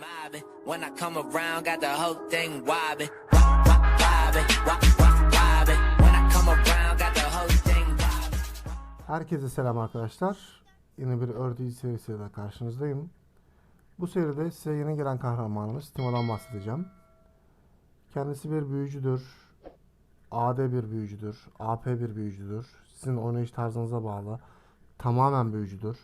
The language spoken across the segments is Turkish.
mobbing. When I come around, got the whole thing wobbing. Wop, wop, wobbing, wop. When I come around, got the whole thing wobbing. Herkese selam arkadaşlar. Yeni bir Ördüğü serisiyle karşınızdayım. Bu seride size yeni gelen kahramanımız Timo'dan bahsedeceğim. Kendisi bir büyücüdür. AD bir büyücüdür. AP bir büyücüdür. Sizin oynayış tarzınıza bağlı. Tamamen büyücüdür.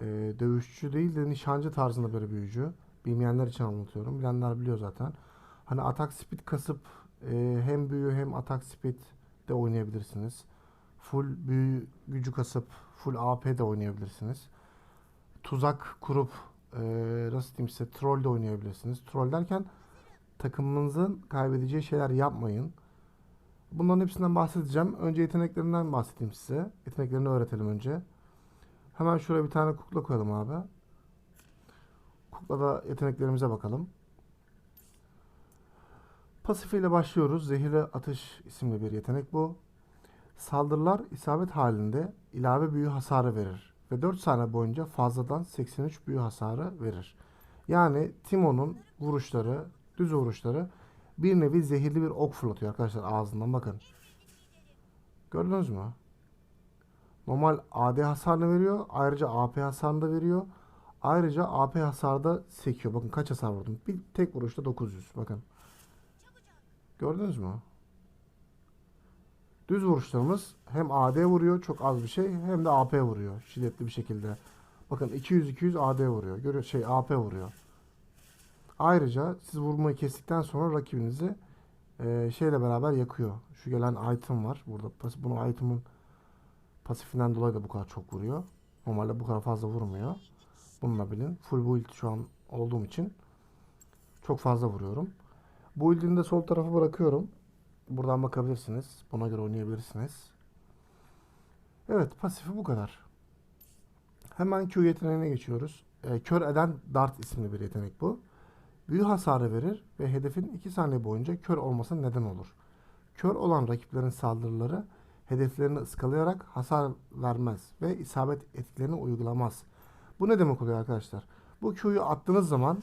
Ee, dövüşçü değil de nişancı tarzında bir büyücü. Bilmeyenler için anlatıyorum. Bilenler biliyor zaten. Hani atak speed kasıp e, hem büyü hem atak speed de oynayabilirsiniz. Full büyü gücü kasıp full AP de oynayabilirsiniz. Tuzak kurup e, nasıl diyeyim size troll de oynayabilirsiniz. Troll derken takımınızın kaybedeceği şeyler yapmayın. Bunların hepsinden bahsedeceğim. Önce yeteneklerinden bahsedeyim size. Yeteneklerini öğretelim önce. Hemen şuraya bir tane kukla koyalım abi. Kuklada yeteneklerimize bakalım. Pasif ile başlıyoruz. Zehirli atış isimli bir yetenek bu. Saldırılar isabet halinde ilave büyü hasarı verir ve 4 saniye boyunca fazladan 83 büyü hasarı verir. Yani Timo'nun vuruşları, düz vuruşları bir nevi zehirli bir ok fırlatıyor arkadaşlar ağzından bakın. Gördünüz mü? Normal AD hasarını veriyor. Ayrıca AP hasarını da veriyor. Ayrıca AP hasarı da sekiyor. Bakın kaç hasar vurdum. Bir tek vuruşta 900. Bakın. Gördünüz mü? Düz vuruşlarımız hem AD vuruyor çok az bir şey hem de AP vuruyor şiddetli bir şekilde. Bakın 200-200 AD vuruyor. Görüyor şey AP vuruyor. Ayrıca siz vurmayı kestikten sonra rakibinizi e, şeyle beraber yakıyor. Şu gelen item var. Burada bunu item'ın pasifinden dolayı da bu kadar çok vuruyor. Normalde bu kadar fazla vurmuyor. Bununla bilin. Full build şu an olduğum için çok fazla vuruyorum. Build'ini de sol tarafa bırakıyorum. Buradan bakabilirsiniz. Buna göre oynayabilirsiniz. Evet pasifi bu kadar. Hemen Q yeteneğine geçiyoruz. Ee, kör eden dart isimli bir yetenek bu. Büyü hasarı verir ve hedefin 2 saniye boyunca kör olmasına neden olur. Kör olan rakiplerin saldırıları hedeflerini ıskalayarak hasar vermez ve isabet etkilerini uygulamaz. Bu ne demek oluyor arkadaşlar? Bu Q'yu attığınız zaman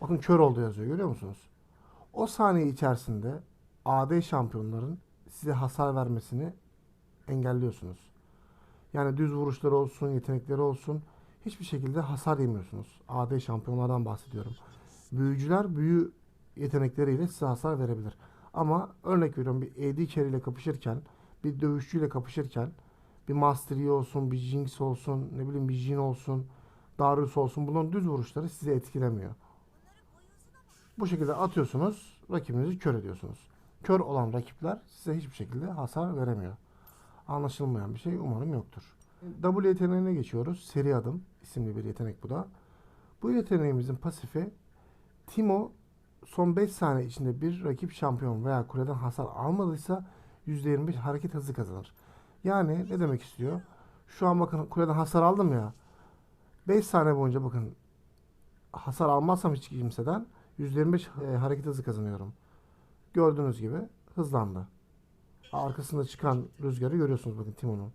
bakın kör oldu yazıyor görüyor musunuz? O saniye içerisinde AD şampiyonların size hasar vermesini engelliyorsunuz. Yani düz vuruşları olsun, yetenekleri olsun hiçbir şekilde hasar yemiyorsunuz. AD şampiyonlardan bahsediyorum. Büyücüler büyü yetenekleriyle size hasar verebilir. Ama örnek veriyorum bir AD carry ile kapışırken, bir dövüşçüyle kapışırken, bir Master Yi olsun, bir Jinx olsun, ne bileyim bir Jhin olsun, Darius olsun bunların düz vuruşları sizi etkilemiyor. Bu şekilde atıyorsunuz, rakibinizi kör ediyorsunuz. Kör olan rakipler size hiçbir şekilde hasar veremiyor. Anlaşılmayan bir şey umarım yoktur. W yeteneğine geçiyoruz. Seri adım isimli bir yetenek bu da. Bu yeteneğimizin pasifi Timo son 5 saniye içinde bir rakip şampiyon veya kuleden hasar almadıysa %25 hareket hızı kazanır. Yani ne demek istiyor? Şu an bakın kuleden hasar aldım ya. 5 saniye boyunca bakın hasar almazsam hiç kimseden %25 e, hareket hızı kazanıyorum. Gördüğünüz gibi hızlandı. Arkasında çıkan rüzgarı görüyorsunuz bakın Timo'nun.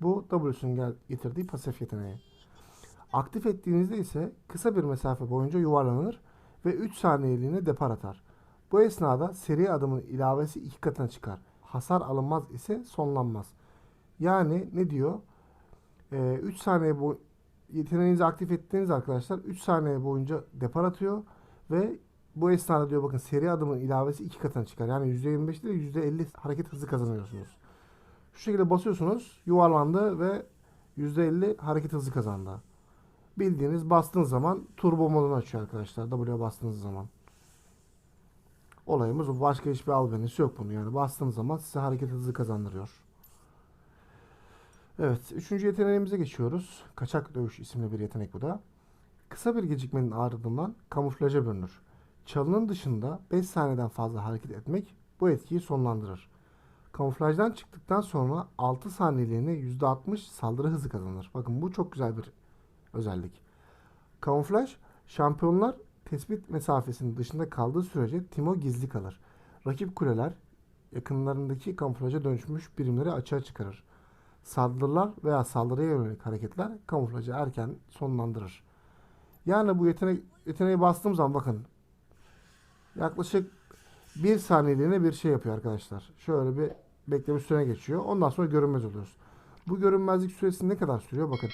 Bu W'sun getirdiği pasif yeteneği. Aktif ettiğinizde ise kısa bir mesafe boyunca yuvarlanır ve 3 saniyeliğine depar atar. Bu esnada seri adımın ilavesi iki katına çıkar. Hasar alınmaz ise sonlanmaz. Yani ne diyor? 3 saniye boy yeteneğinizi aktif ettiğiniz arkadaşlar 3 saniye boyunca depar atıyor ve bu esnada diyor bakın seri adımın ilavesi iki katına çıkar. Yani %25 değil %50 hareket hızı kazanıyorsunuz. Şu şekilde basıyorsunuz yuvarlandı ve %50 hareket hızı kazandı. Bildiğiniz bastığınız zaman turbo modunu açıyor arkadaşlar. W'ye bastığınız zaman. Olayımız. Başka hiçbir albenisi yok bunun. Yani bastığınız zaman size hareket hızı kazandırıyor. Evet. Üçüncü yeteneğimize geçiyoruz. Kaçak dövüş isimli bir yetenek bu da. Kısa bir gecikmenin ardından kamuflaja bürünür. Çalının dışında 5 saniyeden fazla hareket etmek bu etkiyi sonlandırır. Kamuflajdan çıktıktan sonra 6 saniyeliğine %60 saldırı hızı kazanır. Bakın bu çok güzel bir özellik. Kamuflaj, şampiyonlar tespit mesafesinin dışında kaldığı sürece Timo gizli kalır. Rakip kuleler yakınlarındaki kamuflaja dönüşmüş birimleri açığa çıkarır. Saldırılar veya saldırıya yönelik hareketler kamuflajı erken sonlandırır. Yani bu yetenek yeteneği bastığım zaman bakın yaklaşık bir saniyeliğine bir şey yapıyor arkadaşlar. Şöyle bir bekleme sürene geçiyor. Ondan sonra görünmez oluyoruz. Bu görünmezlik süresi ne kadar sürüyor? Bakın.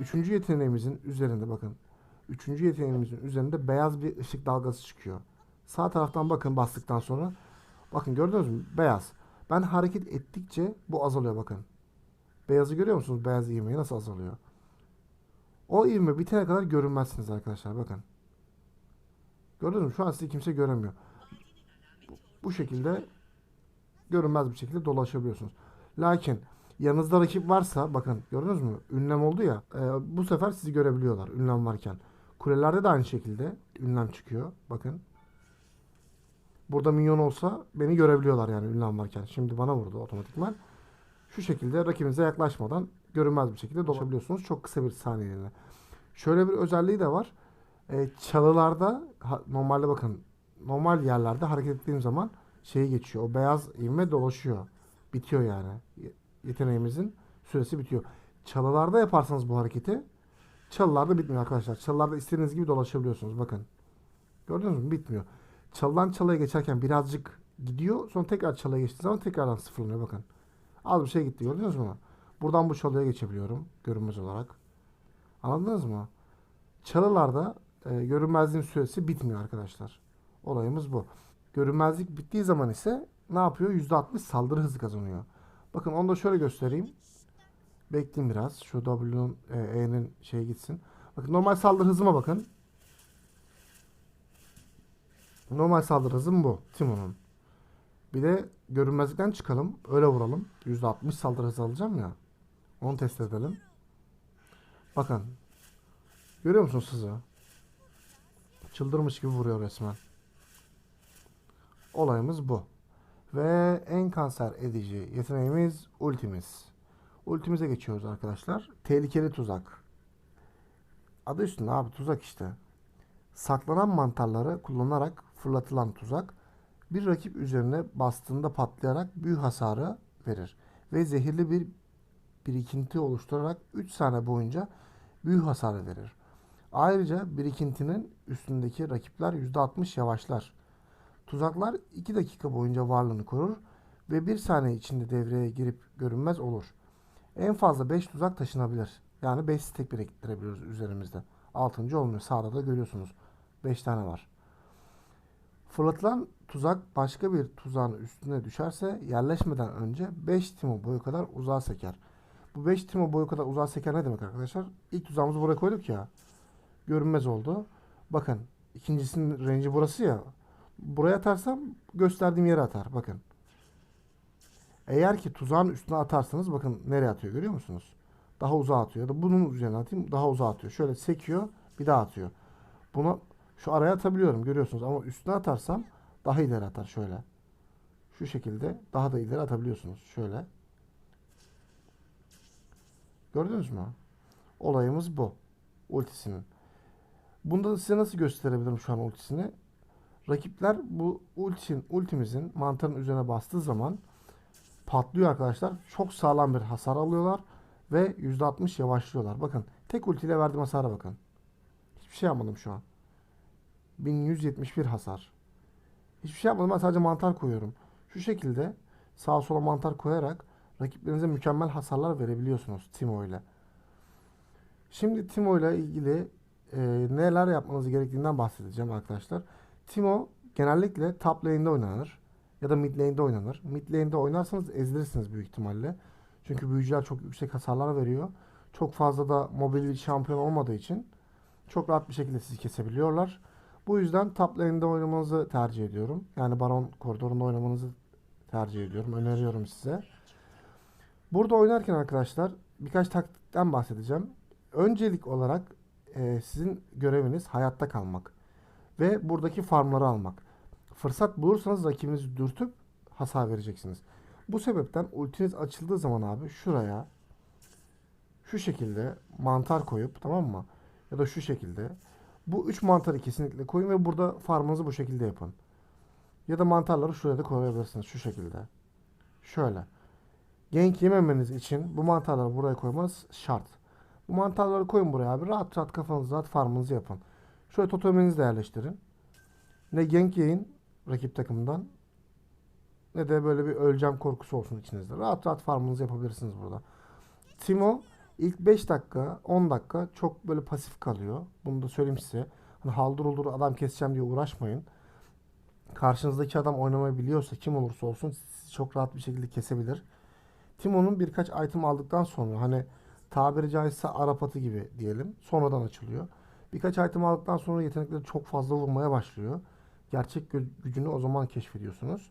Üçüncü yeteneğimizin üzerinde bakın. Üçüncü yeteneğimizin üzerinde beyaz bir ışık dalgası çıkıyor. Sağ taraftan bakın bastıktan sonra. Bakın gördünüz mü? Beyaz. Ben hareket ettikçe bu azalıyor bakın. Beyazı görüyor musunuz? Beyaz ivmeyi nasıl azalıyor? O ivme bitene kadar görünmezsiniz arkadaşlar. Bakın. Gördünüz mü? Şu an sizi kimse göremiyor. Bu, şekilde görünmez bir şekilde dolaşabiliyorsunuz. Lakin yanınızda rakip varsa bakın gördünüz mü? Ünlem oldu ya. e, bu sefer sizi görebiliyorlar ünlem varken. Kulelerde de aynı şekilde ünlem çıkıyor. Bakın. Burada minyon olsa beni görebiliyorlar yani ünlem varken. Şimdi bana vurdu otomatikman. Şu şekilde rakibinize yaklaşmadan görünmez bir şekilde dolaşabiliyorsunuz. Çok kısa bir saniyeliğine. Şöyle bir özelliği de var. E, çalılarda normalde bakın normal yerlerde hareket ettiğim zaman şeyi geçiyor. O beyaz ivme dolaşıyor. Bitiyor yani. Ye- Yeteneğimizin süresi bitiyor. Çalılarda yaparsanız bu hareketi çalılarda bitmiyor arkadaşlar. Çalılarda istediğiniz gibi dolaşabiliyorsunuz. Bakın. Gördünüz mü? Bitmiyor. Çalıdan çalıya geçerken birazcık gidiyor. Sonra tekrar çalıya geçtiği zaman tekrardan sıfırlanıyor. Bakın. Az bir şey gitti. Gördünüz mü? Buradan bu çalıya geçebiliyorum. Görünmez olarak. Anladınız mı? Çalılarda e, görünmezliğin süresi bitmiyor arkadaşlar. Olayımız bu. Görünmezlik bittiği zaman ise ne yapıyor? %60 saldırı hızı kazanıyor. Bakın onu da şöyle göstereyim. Bekleyin biraz. Şu W'nun e, E'nin şey gitsin. Bakın normal saldırı hızıma bakın. Normal saldırı hızım bu. Timon'un. Bir de görünmezlikten çıkalım. Öyle vuralım. %60 saldırı hızı alacağım ya. Onu test edelim. Bakın. Görüyor musunuz sizi? Çıldırmış gibi vuruyor resmen. Olayımız bu. Ve en kanser edici yeteneğimiz ultimiz. Ultimize geçiyoruz arkadaşlar. Tehlikeli tuzak. Adı üstünde abi tuzak işte. Saklanan mantarları kullanarak fırlatılan tuzak bir rakip üzerine bastığında patlayarak büyü hasarı verir. Ve zehirli bir birikinti oluşturarak 3 saniye boyunca büyü hasarı verir. Ayrıca birikintinin üstündeki rakipler %60 yavaşlar. Tuzaklar 2 dakika boyunca varlığını korur ve 1 saniye içinde devreye girip görünmez olur. En fazla 5 tuzak taşınabilir. Yani 5 stek biriktirebiliyoruz üzerimizde. 6. olmuyor. Sağda da görüyorsunuz. 5 tane var. Fırlatılan tuzak başka bir tuzağın üstüne düşerse yerleşmeden önce 5 timo boyu kadar uzağa seker. Bu 5 timo boyu kadar uzağa seker ne demek arkadaşlar? İlk tuzağımızı buraya koyduk ya. Görünmez oldu. Bakın ikincisinin range'i burası ya. Buraya atarsam gösterdiğim yere atar. Bakın. Eğer ki tuzağın üstüne atarsanız bakın nereye atıyor görüyor musunuz? Daha uzağa atıyor. Ya da bunun üzerine atayım daha uzağa atıyor. Şöyle sekiyor bir daha atıyor. Bunu şu araya atabiliyorum görüyorsunuz ama üstüne atarsam daha ileri atar şöyle. Şu şekilde daha da ileri atabiliyorsunuz. Şöyle. Gördünüz mü? Olayımız bu. Ultisinin. Bunda da size nasıl gösterebilirim şu an ultisini? Rakipler bu ultin, ultimizin mantarın üzerine bastığı zaman patlıyor arkadaşlar. Çok sağlam bir hasar alıyorlar ve %60 yavaşlıyorlar. Bakın tek ultiyle verdiğim hasara bakın. Hiçbir şey yapmadım şu an. 1171 hasar. Hiçbir şey yapmadım ben sadece mantar koyuyorum. Şu şekilde sağa sola mantar koyarak rakiplerinize mükemmel hasarlar verebiliyorsunuz Timo ile. Şimdi Timo ile ilgili e, neler yapmanız gerektiğinden bahsedeceğim arkadaşlar. Timo genellikle top lane'de oynanır ya da mid lane'de oynanır. Mid lane'de oynarsanız ezilirsiniz büyük ihtimalle. Çünkü büyücüler çok yüksek hasarlar veriyor. Çok fazla da mobil bir şampiyon olmadığı için çok rahat bir şekilde sizi kesebiliyorlar. Bu yüzden top lane'de oynamanızı tercih ediyorum. Yani baron koridorunda oynamanızı tercih ediyorum. Öneriyorum size. Burada oynarken arkadaşlar birkaç taktikten bahsedeceğim. Öncelik olarak e, sizin göreviniz hayatta kalmak ve buradaki farmları almak. Fırsat bulursanız rakibinizi dürtüp hasar vereceksiniz. Bu sebepten ultiniz açıldığı zaman abi şuraya şu şekilde mantar koyup tamam mı? Ya da şu şekilde bu üç mantarı kesinlikle koyun ve burada farmınızı bu şekilde yapın. Ya da mantarları şuraya da koyabilirsiniz şu şekilde. Şöyle. Gank yememeniz için bu mantarları buraya koymanız şart. Bu mantarları koyun buraya abi. Rahat rahat kafanızı rahat farmınızı yapın. Şöyle toteminizi de yerleştirin. Ne gank yiyin rakip takımdan ne de böyle bir öleceğim korkusu olsun içinizde. Rahat rahat farmınızı yapabilirsiniz burada. Timo ilk 5 dakika 10 dakika çok böyle pasif kalıyor. Bunu da söyleyeyim size. Hani haldır olur adam keseceğim diye uğraşmayın. Karşınızdaki adam oynamayı biliyorsa kim olursa olsun sizi çok rahat bir şekilde kesebilir. Timo'nun birkaç item aldıktan sonra hani tabiri caizse Arap atı gibi diyelim sonradan açılıyor. Birkaç item aldıktan sonra yetenekleri çok fazla vurmaya başlıyor. Gerçek gü- gücünü o zaman keşfediyorsunuz.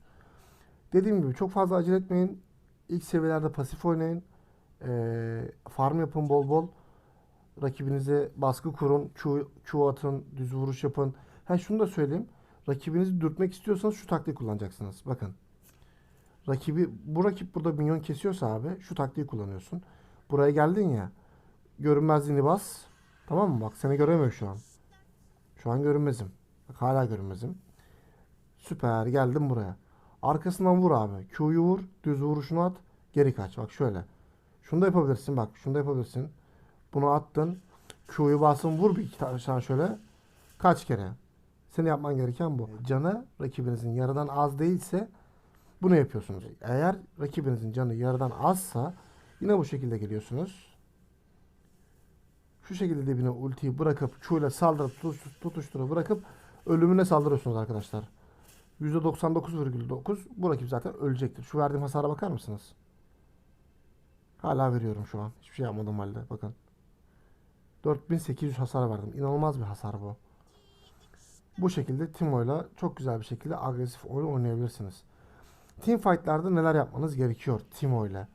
Dediğim gibi çok fazla acele etmeyin. İlk seviyelerde pasif oynayın. Ee, farm yapın bol bol. Rakibinize baskı kurun. Q, Q atın. Düz vuruş yapın. Ha şunu da söyleyeyim. Rakibinizi dürtmek istiyorsanız şu taktiği kullanacaksınız. Bakın. Rakibi bu rakip burada minyon kesiyorsa abi şu taktiği kullanıyorsun. Buraya geldin ya. Görünmezliğini bas. Tamam mı? Bak seni göremiyor şu an. Şu an görünmezim. Bak hala görünmezim. Süper geldim buraya. Arkasından vur abi. Q'yu vur. Düz vuruşunu at. Geri kaç. Bak şöyle. Şunu da yapabilirsin bak. Şunu da yapabilirsin. Bunu attın. Q'yu basın vur bir iki tane şöyle. Kaç kere. Senin yapman gereken bu. Canı rakibinizin yarıdan az değilse bunu yapıyorsunuz. Eğer rakibinizin canı yarıdan azsa yine bu şekilde geliyorsunuz. Şu şekilde dibine ultiyi bırakıp Q ile saldırıp tutuş- tutuşturup bırakıp ölümüne saldırıyorsunuz arkadaşlar. %99,9 bu rakip zaten ölecektir. Şu verdiğim hasara bakar mısınız? Hala veriyorum şu an. Hiçbir şey yapmadım halde. Bakın. 4800 hasar verdim. İnanılmaz bir hasar bu. Bu şekilde Timo'yla çok güzel bir şekilde agresif oyun oynayabilirsiniz. Team fight'larda neler yapmanız gerekiyor Timo ile?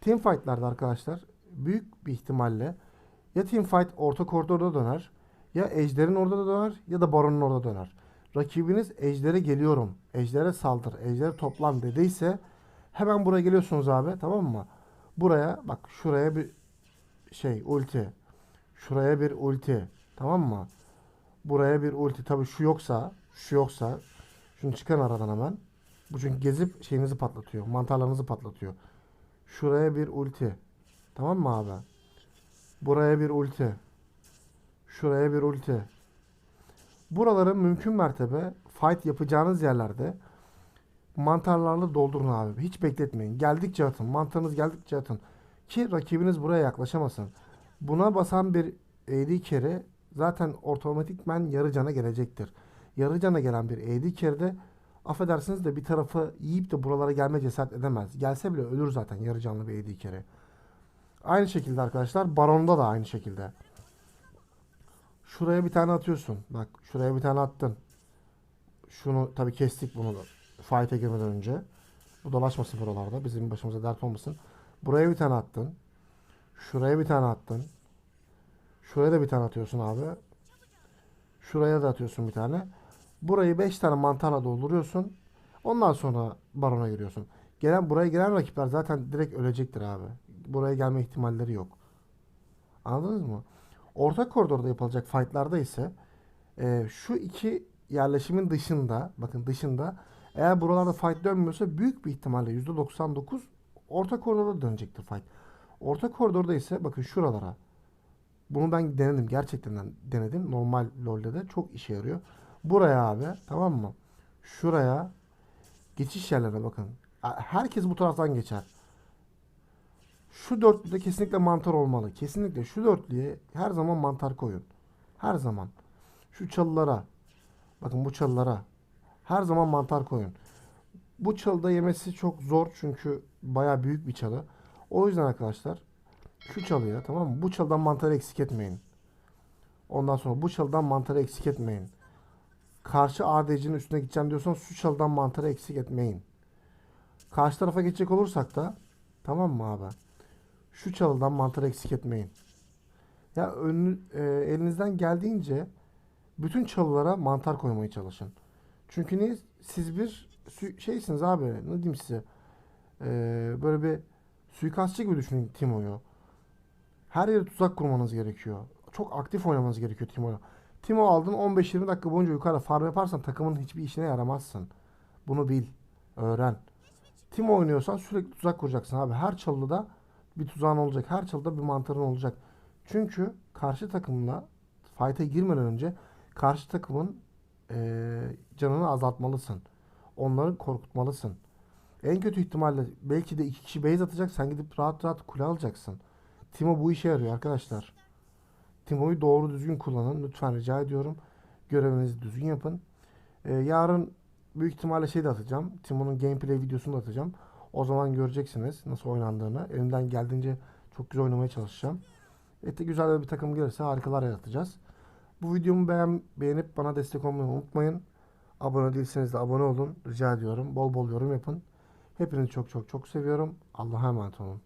Team fight'larda arkadaşlar büyük bir ihtimalle ya team fight orta koridorda döner ya ejderin orada da döner ya da baronun orada döner. Rakibiniz ejdere geliyorum, ejdere saldır, ejdere toplan dediyse hemen buraya geliyorsunuz abi tamam mı? Buraya bak şuraya bir şey ulti. Şuraya bir ulti. Tamam mı? Buraya bir ulti. Tabii şu yoksa, şu yoksa şunu çıkarın aradan hemen. Bu çünkü gezip şeyinizi patlatıyor. Mantarlarınızı patlatıyor. Şuraya bir ulti. Tamam mı abi? Buraya bir ulti. Şuraya bir ulti. Buraları mümkün mertebe fight yapacağınız yerlerde mantarlarla doldurun abi. Hiç bekletmeyin. Geldikçe atın. Mantarınız geldikçe atın. Ki rakibiniz buraya yaklaşamasın. Buna basan bir AD carry zaten otomatikmen yarı cana gelecektir. Yarı cana gelen bir AD carry de affedersiniz de bir tarafı yiyip de buralara gelme cesaret edemez. Gelse bile ölür zaten yarı canlı bir AD carry. Aynı şekilde arkadaşlar Baron'da da aynı şekilde. Şuraya bir tane atıyorsun. Bak şuraya bir tane attın. Şunu tabii kestik bunu da. Fight'e girmeden önce. Bu dolaşmasın buralarda. Bizim başımıza dert olmasın. Buraya bir tane attın. Şuraya bir tane attın. Şuraya da bir tane atıyorsun abi. Şuraya da atıyorsun bir tane. Burayı 5 tane mantarla dolduruyorsun. Ondan sonra barona giriyorsun. Gelen buraya gelen rakipler zaten direkt ölecektir abi. Buraya gelme ihtimalleri yok. Anladınız mı? Orta koridorda yapılacak fightlarda ise e, şu iki yerleşimin dışında bakın dışında eğer buralarda fight dönmüyorsa büyük bir ihtimalle %99 orta koridorda dönecektir fight. Orta koridorda ise bakın şuralara. Bunu ben denedim. Gerçekten denedim. Normal LoL'de de çok işe yarıyor. Buraya abi tamam mı? Şuraya geçiş yerlerine bakın. Herkes bu taraftan geçer. Şu dörtlüde kesinlikle mantar olmalı. Kesinlikle şu dörtlüye her zaman mantar koyun. Her zaman. Şu çalılara. Bakın bu çalılara. Her zaman mantar koyun. Bu çalıda yemesi çok zor çünkü baya büyük bir çalı. O yüzden arkadaşlar şu çalıya tamam mı? Bu çalıdan mantarı eksik etmeyin. Ondan sonra bu çalıdan mantarı eksik etmeyin. Karşı ADC'nin üstüne gideceğim diyorsanız şu çalıdan mantarı eksik etmeyin. Karşı tarafa geçecek olursak da tamam mı abi? Şu çalıdan mantarı eksik etmeyin. Ya önü, e, elinizden geldiğince bütün çalılara mantar koymaya çalışın. Çünkü niye? Siz bir şeysiniz abi. Ne diyeyim size? E, böyle bir suikastçı gibi düşünün Timo'yu. Her yere tuzak kurmanız gerekiyor. Çok aktif oynamanız gerekiyor Timo'ya. Timo aldın 15-20 dakika boyunca yukarı farm yaparsan takımın hiçbir işine yaramazsın. Bunu bil. Öğren. Timo oynuyorsan sürekli tuzak kuracaksın abi. Her çalıda bir tuzağın olacak. Her çalıda bir mantarın olacak. Çünkü karşı takımla fight'e girmeden önce karşı takımın eee, canını azaltmalısın. Onları korkutmalısın. En kötü ihtimalle belki de iki kişi base atacak. Sen gidip rahat rahat kule alacaksın. Timo bu işe yarıyor arkadaşlar. Timo'yu doğru düzgün kullanın. Lütfen rica ediyorum. Görevinizi düzgün yapın. Ee, yarın büyük ihtimalle şey de atacağım. Timo'nun gameplay videosunu da atacağım. O zaman göreceksiniz nasıl oynandığını. Elimden geldiğince çok güzel oynamaya çalışacağım. Ete güzel bir takım gelirse harikalar yaratacağız. Bu videomu beğen, beğenip bana destek olmayı unutmayın. Abone değilseniz de abone olun. Rica ediyorum. Bol bol yorum yapın. Hepinizi çok çok çok seviyorum. Allah'a emanet olun.